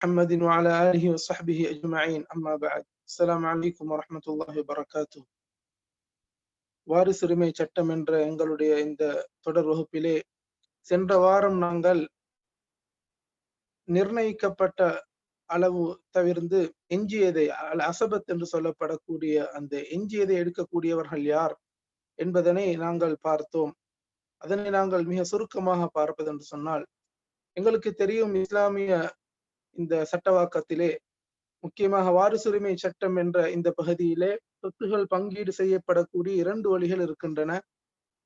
محمد وعلى آله وصحبه أجمعين أما بعد السلام عليكم ورحمة الله وبركاته வாரிசுரிமை சட்டம் என்ற எங்களுடைய இந்த தொடர் வகுப்பிலே சென்ற வாரம் நாங்கள் நிர்ணயிக்கப்பட்ட அளவு தவிர்த்து எஞ்சியதை அசபத் என்று சொல்லப்படக்கூடிய அந்த எஞ்சியதை எடுக்கக்கூடியவர்கள் யார் என்பதனை நாங்கள் பார்த்தோம் அதனை நாங்கள் மிக சுருக்கமாக பார்ப்பது என்று சொன்னால் எங்களுக்கு தெரியும் இஸ்லாமிய இந்த சட்டவாக்கத்திலே முக்கியமாக வாரிசுரிமை சட்டம் என்ற இந்த பகுதியிலே சொத்துகள் பங்கீடு செய்யப்படக்கூடிய இரண்டு வழிகள் இருக்கின்றன.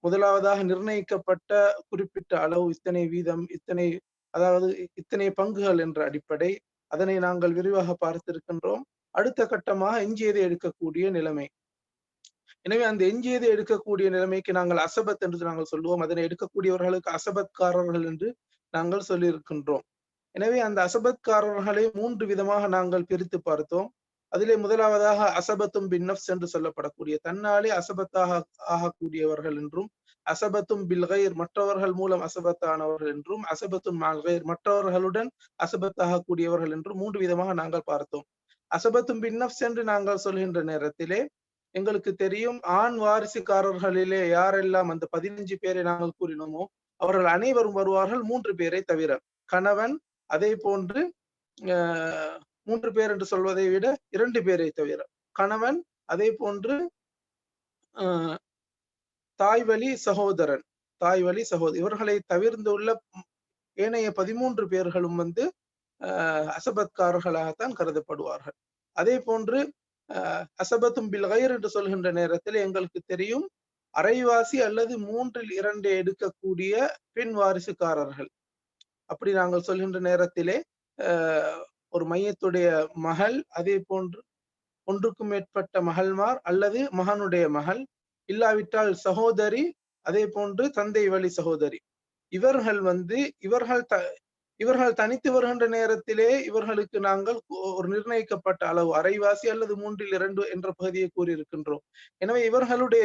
முதலாவதாக நிர்ணயிக்கப்பட்ட குறிப்பிட்ட அளவு இத்தனை வீதம் இத்தனை அதாவது இத்தனை பங்குகள் என்ற அடிப்படை. அதனை நாங்கள் விரிவாக பார்த்திருக்கின்றோம். அடுத்த கட்டமாக எஞ்சியதை எடுக்கக்கூடிய நிலைமை. எனவே அந்த எஞ்சியதை எடுக்கக்கூடிய நிலைமைக்கு நாங்கள் அசபத் என்று நாங்கள் சொல்லுவோம். அதனை எடுக்கக்கூடியவர்களுக்கு அசபத்காரர்கள் என்று நாங்கள் சொல்லியிருக்கின்றோம். எனவே அந்த அசபத்காரர்களை மூன்று விதமாக நாங்கள் பிரித்து பார்த்தோம். அதிலே முதலாவதாக அசபத்தும் பின்னப்ஸ் என்று சொல்லப்படக்கூடிய தன்னாலே அசபத்தாக ஆகக்கூடியவர்கள் என்றும் அசபத்தும் பில்கைர் மற்றவர்கள் மூலம் அசபத்தானவர்கள் என்றும் அசபத்தும் மால்கைர் மற்றவர்களுடன் அசபத்தாக கூடியவர்கள் என்றும் மூன்று விதமாக நாங்கள் பார்த்தோம். அசபத்தும் பின்னப்ஸ் என்று நாங்கள் சொல்கின்ற நேரத்திலே எங்களுக்கு தெரியும் ஆண் வாரிசுக்காரர்களிலே யாரெல்லாம் அந்த பதினஞ்சு பேரை நாங்கள் கூறினோமோ அவர்கள் அனைவரும் வருவார்கள் மூன்று பேரை தவிர. கணவன் அதே போன்று மூன்று பேர் என்று சொல்வதை விட இரண்டு பேரை தவிர கணவன் அதே போன்று தாய் வழி சகோதரன் தாய் வழி சகோதரி இவர்களை தவிர்ந்துள்ள ஏனைய பதிமூன்று பேர்களும் வந்து அசபத்காரர்களாகத்தான் கருதப்படுவார்கள். அதே போன்று அசபத்தும் பில்கயர் என்று சொல்கின்ற நேரத்தில் எங்களுக்கு தெரியும் அரைவாசி அல்லது மூன்றில் இரண்டு எடுக்கக்கூடிய பெண் வாரிசுக்காரர்கள். அப்படி நாங்கள் சொல்கின்ற நேரத்திலே ஒரு மையத்துடைய மகள் அதே போன்று ஒன்றுக்கும் மேற்பட்ட மகள்மார் அல்லது மகனுடைய மகள் இல்லாவிட்டால் சகோதரி அதே போன்று தந்தை வழி சகோதரி. இவர்கள் வந்து இவர்கள் த இவர்கள் தனித்து வருகின்ற நேரத்திலே இவர்களுக்கு நாங்கள் ஒரு நிர்ணயிக்கப்பட்ட அளவு அரைவாசி அல்லது மூன்றில் இரண்டு என்ற பகுதியை கூறியிருக்கின்றோம். எனவே இவர்களுடைய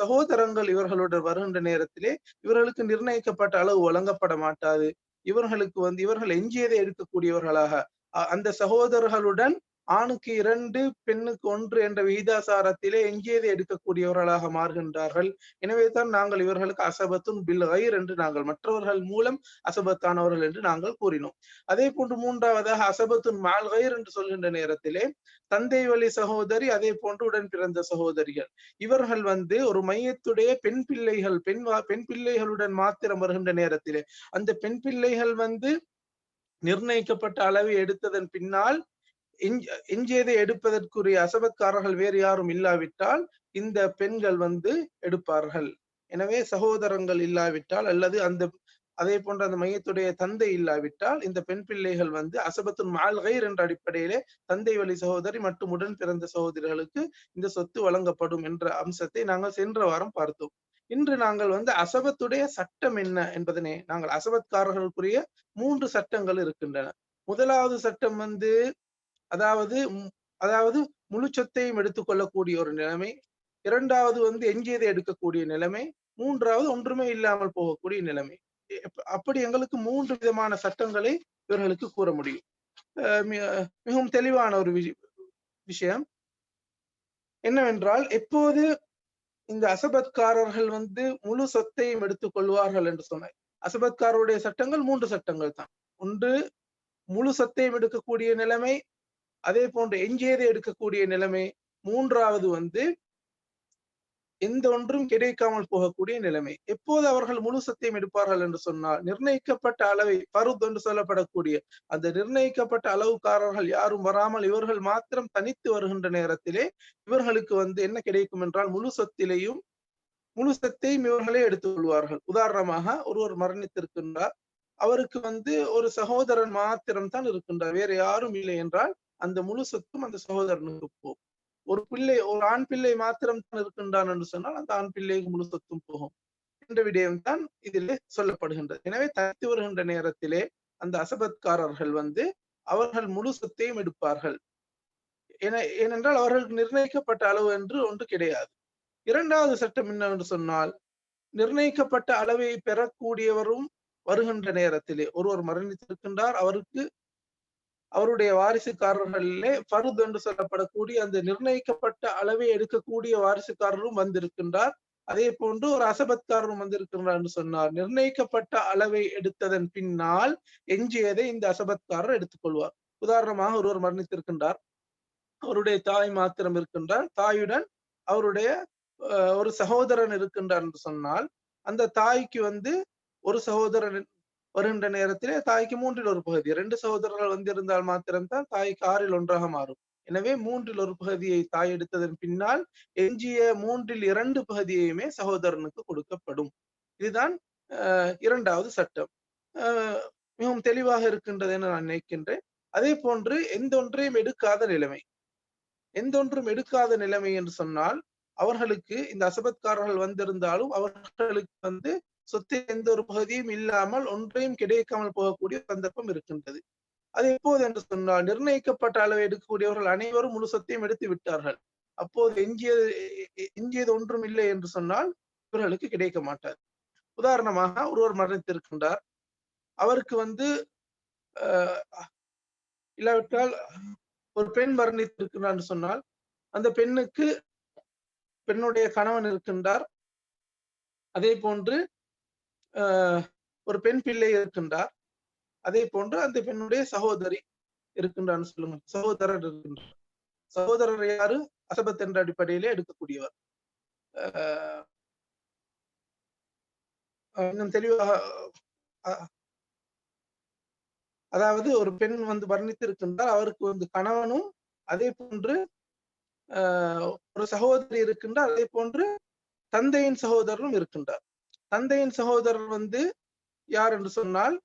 சகோதரங்கள் இவர்களுடன் வருகின்ற நேரத்திலே இவர்களுக்கு நிர்ணயிக்கப்பட்ட அளவு வழங்கப்பட மாட்டாது. இவர்களுக்கு வந்து இவர்கள் எஞ்சியதை எடுக்கக்கூடியவர்களாக அந்த சகோதரர்களுடன் ஆணுக்கு இரண்டு பெண்ணுக்கு ஒன்று என்ற விகிதாசாரத்திலே எஞ்சியதை எடுக்கக்கூடியவர்களாக மாறுகின்றார்கள். எனவே தான் நாங்கள் இவர்களுக்கு அசபத்தும் பில் கயிர் என்று நாங்கள் மற்றவர்கள் மூலம் அசபத்தானவர்கள் என்று நாங்கள் கூறினோம். அதே போன்று மூன்றாவதாக அசபத்துன் மால் கயிர் என்று சொல்கின்ற நேரத்திலே தந்தை வழி சகோதரி அதே போன்று உடன் பிறந்த சகோதரிகள். இவர்கள் வந்து ஒரு மையத்துடைய பெண் பிள்ளைகள் பெண் பெண் பிள்ளைகளுடன் மாத்திரம் வருகின்ற நேரத்திலே அந்த பெண் பிள்ளைகள் வந்து நிர்ணயிக்கப்பட்ட அளவை எடுத்ததன் பின்னால் எஞ்சியதை எடுப்பதற்குரிய அசபத்காரர்கள் வேறு யாரும் இல்லாவிட்டால் இந்த பெண்கள் வந்து எடுப்பார்கள். எனவே சகோதரங்கள் இல்லாவிட்டால் அல்லது அந்த அதே போன்ற அந்த மையத்துடைய தந்தை இல்லாவிட்டால் இந்த பெண் பிள்ளைகள் வந்து அசபத்துன் மால்கைர் என்ற அடிப்படையிலே தந்தை வழி சகோதரி மற்றும் உடன் பிறந்த சகோதரிகளுக்கு இந்த சொத்து வழங்கப்படும் என்ற அம்சத்தை நாங்கள் சென்ற வாரம் பார்த்தோம். இன்று நாங்கள் வந்து அசபத்துடைய சட்டம் என்ன என்பதனை நாங்கள் அசபத்காரர்களுக்குரிய மூன்று சட்டங்கள் இருக்கின்றன. முதலாவது சட்டம் வந்து அதாவது அதாவது முழு சொத்தையும் எடுத்துக்கொள்ளக்கூடிய ஒரு நிலைமை. இரண்டாவது வந்து எஞ்சியதை எடுக்கக்கூடிய நிலைமை. மூன்றாவது ஒன்றுமே இல்லாமல் போகக்கூடிய நிலைமை. அப்படி எங்களுக்கு மூன்று விதமான சட்டங்களை இவர்களுக்கு கூற முடியும். மிகவும் தெளிவான ஒரு விஷயம். என்னவென்றால் எப்போது இந்த அசபத்காரர்கள் வந்து முழு சொத்தையும் எடுத்துக் கொள்வார்கள் என்று சொன்னார். அசபத்காரருடைய சட்டங்கள் மூன்று சட்டங்கள் தான். ஒன்று முழு சொத்தையும் எடுக்கக்கூடிய நிலைமை. அதே போன்று எஞ்சியதை எடுக்கக்கூடிய நிலைமை மூன்றாவது வந்து எந்த ஒன்றும் கிடைக்காமல் போகக்கூடிய நிலைமை. எப்போது அவர்கள் முழு சத்தியம் எடுப்பார்கள் என்று சொன்னால் நிர்ணயிக்கப்பட்ட அளவை பருத் என்று சொல்லப்படக்கூடிய அந்த நிர்ணயிக்கப்பட்ட அளவுக்காரர்கள் யாரும் வராமல் இவர்கள் மாத்திரம் தனித்து வருகின்ற நேரத்திலே இவர்களுக்கு வந்து என்ன கிடைக்கும் என்றால் முழு சொத்திலையும் முழு சத்தையும் இவர்களே எடுத்துக் கொள்வார்கள். உதாரணமாக ஒருவர் மரணித்திருக்கின்றார். அவருக்கு வந்து ஒரு சகோதரன் மாத்திரம் தான் இருக்கின்றார். வேற யாரும் இல்லை என்றால் அந்த முழு சொத்தும் அந்த சகோதரனுக்கு போகும். ஒரு பிள்ளை ஒரு ஆண் பிள்ளை மாத்திரம் தான் இருக்கின்றான் என்று சொன்னால் அந்த ஆண் பிள்ளைக்கு முழு சொத்தும் போகும். என்ற விடயம் தான் இதிலே சொல்லப்படுகின்றது. எனவே தனித்து வருகின்ற நேரத்திலே அந்த அசபத்காரர்கள் வந்து அவர்கள் முழு சொத்தையும் எடுப்பார்கள். என ஏனென்றால் அவர்களுக்கு நிர்ணயிக்கப்பட்ட அளவு என்று ஒன்று கிடையாது. இரண்டாவது சட்டம் என்னவென்று சொன்னால் நிர்ணயிக்கப்பட்ட அளவை பெறக்கூடியவரும் வருகின்ற நேரத்திலே ஒருவர் மரணித்திருக்கின்றார் அவருக்கு அவருடைய வாரிசுக்காரர்களிலே பருத் என்று சொல்லப்படக்கூடிய அந்த நிர்ணயிக்கப்பட்ட அளவை எடுக்கக்கூடிய வாரிசுக்காரரும் வந்திருக்கின்றார். அதே போன்று ஒரு அசபத்காரரும் வந்திருக்கின்றார் என்று சொன்னார். நிர்ணயிக்கப்பட்ட அளவை எடுத்ததன் பின்னால் எஞ்சியதை இந்த அசபத்காரர் எடுத்துக்கொள்வார். உதாரணமாக ஒருவர் மரணித்திருக்கின்றார். அவருடைய தாய் மாத்திரம் இருக்கின்றார். தாயுடன் அவருடைய ஒரு சகோதரன் இருக்கின்றார் என்று சொன்னால் அந்த தாய்க்கு வந்து ஒரு சகோதரன் வருகின்ற நேரத்திலே தாய்க்கு மூன்றில் ஒரு பகுதி. ரெண்டு சகோதரர்கள் வந்திருந்தால் மாத்திரம்தான் தாய்க்கு ஆறில் ஒன்றாக மாறும். எனவே மூன்றில் ஒரு பகுதியை தாய் எடுத்ததன் பின்னால் எஞ்சிய மூன்றில் இரண்டு பகுதியையுமே சகோதரனுக்கு கொடுக்கப்படும். இதுதான் இரண்டாவது சட்டம். மிகவும் தெளிவாக இருக்கின்றது என நான் நினைக்கின்றேன். அதே போன்று எந்த ஒன்றையும் எடுக்காத நிலைமை. எந்த ஒன்றும் எடுக்காத நிலைமை என்று சொன்னால் அவர்களுக்கு இந்த அசபத்காரர்கள் வந்திருந்தாலும் அவர்களுக்கு வந்து சொத்து எந்த ஒரு பகுதியும் இல்லாமல் ஒன்றையும் கிடைக்காமல் போகக்கூடிய சந்தர்ப்பம் இருக்கின்றது. அது எப்போது என்று சொன்னால் நிர்ணயிக்கப்பட்ட அளவை எடுக்கக்கூடியவர்கள் அனைவரும் முழு சொத்தையும் எடுத்து விட்டார்கள். அப்போது எஞ்சியது எஞ்சியது ஒன்றும் இல்லை என்று சொன்னால் இவர்களுக்கு கிடைக்க மாட்டார் உதாரணமாக ஒருவர் மரணித்திருக்கின்றார். அவருக்கு வந்து இல்லாவிட்டால் ஒரு பெண் மரணித்திருக்கிறார் சொன்னால் அந்த பெண்ணுக்கு பெண்ணுடைய கணவன் இருக்கின்றார். அதே போன்று ஒரு பெண் பிள்ளை இருக்கின்றார். அதே போன்று அந்த பெண்ணுடைய சகோதரி இருக்கின்றான்னு சொல்லுங்க. சகோதரர் இருக்கின்றார். சகோதரர் யாரு? அசபத் என்ற அடிப்படையிலே எடுக்கக்கூடியவர். இன்னும் தெளிவாக அதாவது ஒரு பெண் வந்து வர்ணித்து இருக்கின்றார் அவருக்கு வந்து கணவனும் அதே போன்று ஒரு சகோதரி இருக்கின்றார். அதே போன்று தந்தையின் சகோதரரும் இருக்கின்றார். தந்தையின் சகோதரர் வந்து யார் என்று சொன்னால்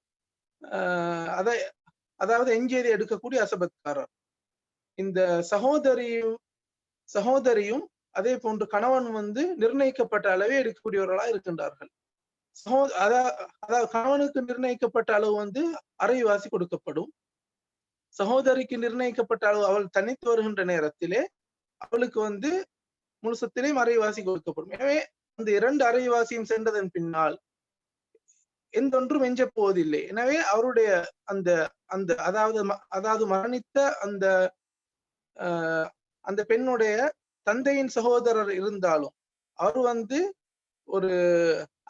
அதை அதாவது எஞ்சேரி எடுக்கக்கூடிய அசபத்காரர். இந்த சகோதரியும் சகோதரியும் அதே போன்று கணவன் வந்து நிர்ணயிக்கப்பட்ட அளவே எடுக்கக்கூடியவர்களா இருக்கின்றார்கள். சகோ அதாவது கணவனுக்கு நிர்ணயிக்கப்பட்ட அளவு வந்து அரைவாசி கொடுக்கப்படும். சகோதரிக்கு நிர்ணயிக்கப்பட்ட அளவு அவள் தனித்து வருகின்ற நேரத்திலே அவளுக்கு வந்து முழுசத்திலேயும் அரைவாசி கொடுக்கப்படும். எனவே அந்த இரண்டு அரைவாசியும் சென்றதன் பின்னால் எந்தொன்றும் எஞ்ச போவதில்லை. எனவே அவருடைய அந்த அந்த அதாவது அதாவது மரணித்த அந்த அந்த பெண்ணுடைய தந்தையின் சகோதரர் இருந்தாலும் அவர் வந்து ஒரு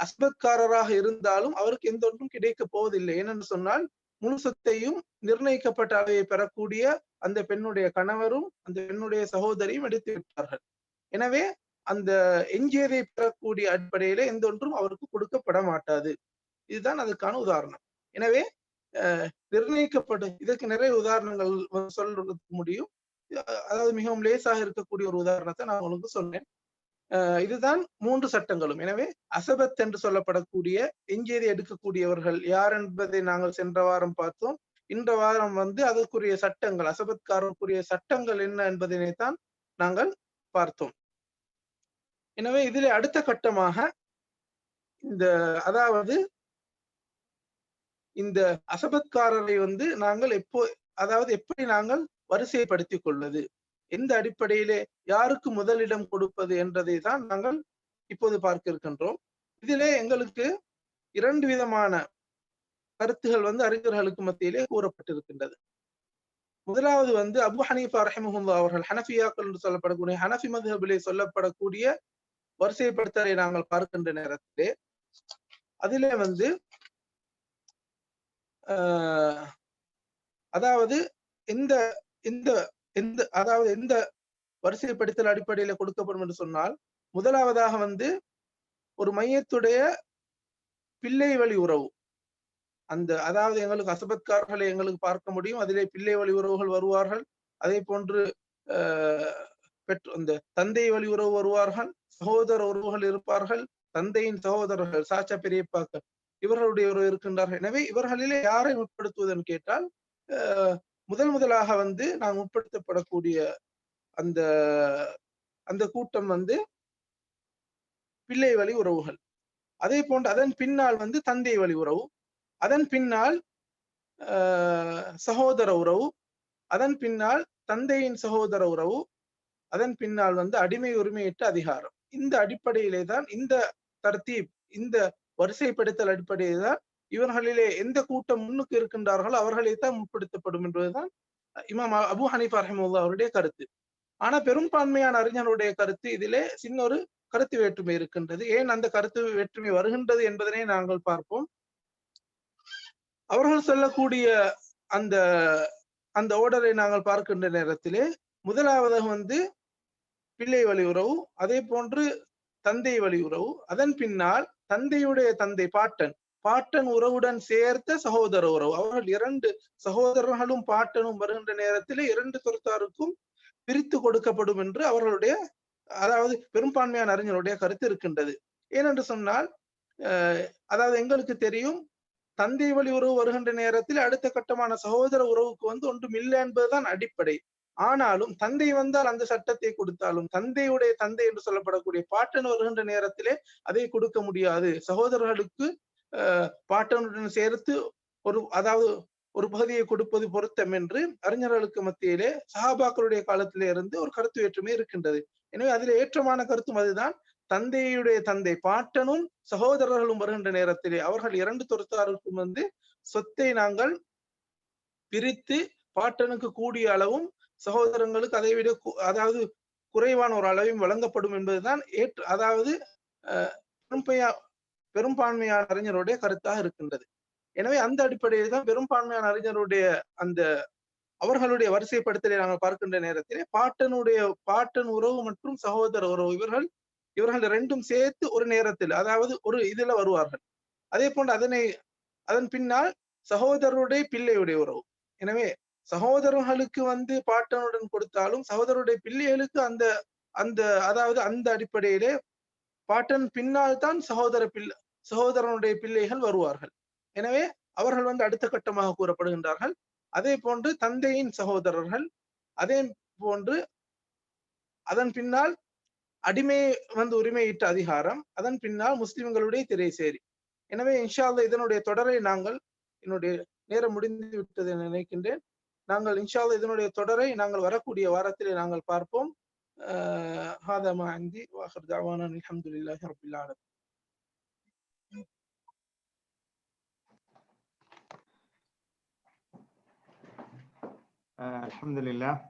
அஸ்பத்காரராக இருந்தாலும் அவருக்கு எந்த ஒன்றும் கிடைக்க போவதில்லை. ஏனென்று சொன்னால் முழு சொத்தையும் நிர்ணயிக்கப்பட்ட அளவை பெறக்கூடிய அந்த பெண்ணுடைய கணவரும் அந்த பெண்ணுடைய சகோதரியும் எடுத்து விட்டார்கள். எனவே அந்த எஞ்சியதை பெறக்கூடிய அடிப்படையில எந்த ஒன்றும் அவருக்கு கொடுக்கப்பட மாட்டாது. இதுதான் அதுக்கான உதாரணம். எனவே நிர்ணயிக்கப்படும் இதற்கு நிறைய உதாரணங்கள் சொல்றதுக்கு முடியும். அதாவது மிகவும் லேசாக இருக்கக்கூடிய ஒரு உதாரணத்தை நான் உங்களுக்கு சொன்னேன். இதுதான் மூன்று சட்டங்களும். எனவே அசபத் என்று சொல்லப்படக்கூடிய எஞ்சியதை எடுக்கக்கூடியவர்கள் யார் என்பதை நாங்கள் சென்ற வாரம் பார்த்தோம். இந்த வாரம் வந்து அதற்குரிய சட்டங்கள் அசபத்காரருக்குரிய சட்டங்கள் என்ன என்பதனைத்தான் நாங்கள் பார்த்தோம். எனவே இதில் அடுத்த கட்டமாக இந்த அதாவது இந்த அசபத்காரரை வந்து நாங்கள் எப்போ அதாவது எப்படி நாங்கள் வரிசைப்படுத்திக் கொள்வது? எந்த அடிப்படையிலே யாருக்கு முதலிடம் கொடுப்பது என்றதை தான் நாங்கள் இப்போது பார்க்க இருக்கின்றோம். இதிலே எங்களுக்கு இரண்டு விதமான கருத்துகள் வந்து அறிஞர்களுக்கு மத்தியிலே கூறப்பட்டிருக்கின்றது. முதலாவது வந்து அபு ஹனீஃபா ரஹிமஹுல்லா அவர்கள் ஹனஃபியாக்கள் என்று சொல்லப்படக்கூடிய ஹனஃபி மதுஹபிலே சொல்லப்படக்கூடிய வரிசைப்படுத்தலை நாங்கள் பார்க்கின்ற நேரத்திலே அதிலே வந்து அதாவது இந்த இந்த இந்த அதாவது இந்த வரிசைப்படுத்தல் அடிப்படையில கொடுக்கப்படும் என்று சொன்னால் முதலாவதாக வந்து ஒரு மையத்துடைய பிள்ளை வழி உறவு. அந்த அதாவது எங்களுக்கு அசபத்காரர்களை எங்களுக்கு பார்க்க முடியும் அதிலே பிள்ளை வழி உறவுகள் வருவார்கள் அதே போன்று பெற்று அந்த தந்தை வழி உறவு வருவார்கள் சகோதர உறவுகள் இருப்பார்கள் தந்தையின் சகோதரர்கள் சாச்சா பெரியப்பாக்கள் இவர்களுடைய உறவு இருக்கின்றார்கள். எனவே இவர்களிலே யாரை உட்படுத்துவதென்று கேட்டால் முதல் முதலாக வந்து நாம் உட்படுத்தப்படக்கூடிய அந்த அந்த கூட்டம் வந்து பிள்ளை வழி உறவுகள். அதே போன்று அதன் பின்னால் வந்து தந்தை வழி உறவு அதன் பின்னால் சகோதர உறவு அதன் பின்னால் தந்தையின் சகோதர உறவு அதன் பின்னால் வந்து அடிமை உரிமையற்ற அதிகாரம். இந்த அடிப்படையிலே தான் இந்த தர்த்தீப் இந்த வரிசைப்படுத்தல் அடிப்படையில் தான் இவர்களிலே எந்த கூட்டம் முன்னுக்கு இருக்கின்றார்களோ அவர்களே தான் முற்படுத்தப்படும் என்பதுதான் இமாம் அபு ஹனீஃபா ரஹிமுல்லா அவருடைய கருத்து. ஆனா பெரும்பான்மையான அறிஞருடைய கருத்து இதிலே சின்ன ஒரு கருத்து வேற்றுமை இருக்கின்றது. ஏன் அந்த கருத்து வேற்றுமை வருகின்றது என்பதனை நாங்கள் பார்ப்போம். அவர்கள் சொல்லக்கூடிய அந்த அந்த ஓர்டரை நாங்கள் பார்க்கின்ற நேரத்திலே முதலாவதாக வந்து பிள்ளை வழி உறவு அதே போன்று தந்தை வழி உறவு. அதன் பின்னால் தந்தையுடைய தந்தை பாட்டன். பாட்டன் உறவுடன் சேர்த்த சகோதர உறவு. அவர்கள் இரண்டு சகோதரர்களும் பாட்டனும் வருகின்ற நேரத்தில் இரண்டு சொத்தாருக்கும் பிரித்து கொடுக்கப்படும் என்று அவர்களுடைய அதாவது பெரும்பான்மையான அறிஞருடைய கருத்து இருக்கின்றது. ஏனென்று சொன்னால் அதாவது எங்களுக்கு தெரியும் தந்தை வழி உறவு வருகின்ற நேரத்தில் அடுத்த கட்டமான சகோதர உறவுக்கு வந்து ஒன்றும் இல்லை என்பதுதான் அடிப்படை. ஆனாலும் தந்தை வந்தால் அந்த சட்டத்தை கொடுத்தாலும் தந்தையுடைய தந்தை என்று சொல்லப்படக்கூடிய பாட்டன் வருகின்ற நேரத்திலே அதை கொடுக்க முடியாது. சகோதரர்களுக்கு பாட்டனுடன் சேர்த்து ஒரு அதாவது ஒரு பகுதியை கொடுப்பது பொருத்தம் என்று அறிஞர்களுக்கு மத்தியிலே சஹாபாக்களுடைய காலத்திலே இருந்து ஒரு கருத்து வேற்றுமை இருக்கின்றது. எனவே அதில் ஏற்றமான கருத்தும் அதுதான். தந்தையுடைய தந்தை பாட்டனும் சகோதரர்களும் வருகின்ற நேரத்திலே அவர்கள் இரண்டு தொருத்தாருக்கும் வந்து சொத்தை நாங்கள் பிரித்து பாட்டனுக்கு கூடிய அளவும் சகோதரங்களுக்கு அதை விட அதாவது குறைவான ஒரு அளவையும் வழங்கப்படும் என்பதுதான் ஏற்று அதாவது பெரும்பையா பெரும்பான்மையான அறிஞருடைய கருத்தாக இருக்கின்றது. எனவே அந்த அடிப்படையில் தான் பெரும்பான்மையான அறிஞருடைய அந்த அவர்களுடைய வரிசைப்படுத்தலை நாங்கள் பார்க்கின்ற நேரத்திலே பாட்டனுடைய பாட்டன் உறவு மற்றும் சகோதர உறவு இவர்கள் இவர்கள் ரெண்டும் சேர்த்து ஒரு நேரத்தில் அதாவது ஒரு இதுல வருவார்கள். அதே போன்று அதனை அதன் பின்னால் சகோதரருடைய பிள்ளையுடைய உறவு. எனவே சகோதரர்களுக்கு வந்து பாட்டனுடன் கொடுத்தாலும் சகோதரருடைய பிள்ளைகளுக்கு அந்த அந்த அதாவது அந்த அடிப்படையிலே பாட்டன் பின்னால் தான் சகோதர பிள்ளை சகோதரனுடைய பிள்ளைகள் வருவார்கள். எனவே அவர்கள் வந்து அடுத்த கட்டமாக கூறப்படுகின்றார்கள். அதே போன்று தந்தையின் சகோதரர்கள் அதே போன்று அதன் பின்னால் அடிமை வந்து உரிமையிட்ட அதிகாரம் அதன் பின்னால் முஸ்லிம்களுடைய திரைசேரி. எனவே இன்ஷா அல்லா இதனுடைய தொடரை நாங்கள் என்னுடைய நேரம் முடிந்து விட்டது என நினைக்கின்றேன். நாங்கள் இன்ஷா அல்லா இதனுடைய தொடரை நாங்கள் வரக்கூடிய வாரத்திலே நாங்கள் பார்ப்போம் هذا ما عندي واخر دعوانا الحمد لله رب العالمين آه الحمد لله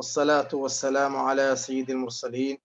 والصلاة والسلام على سيد المرسلين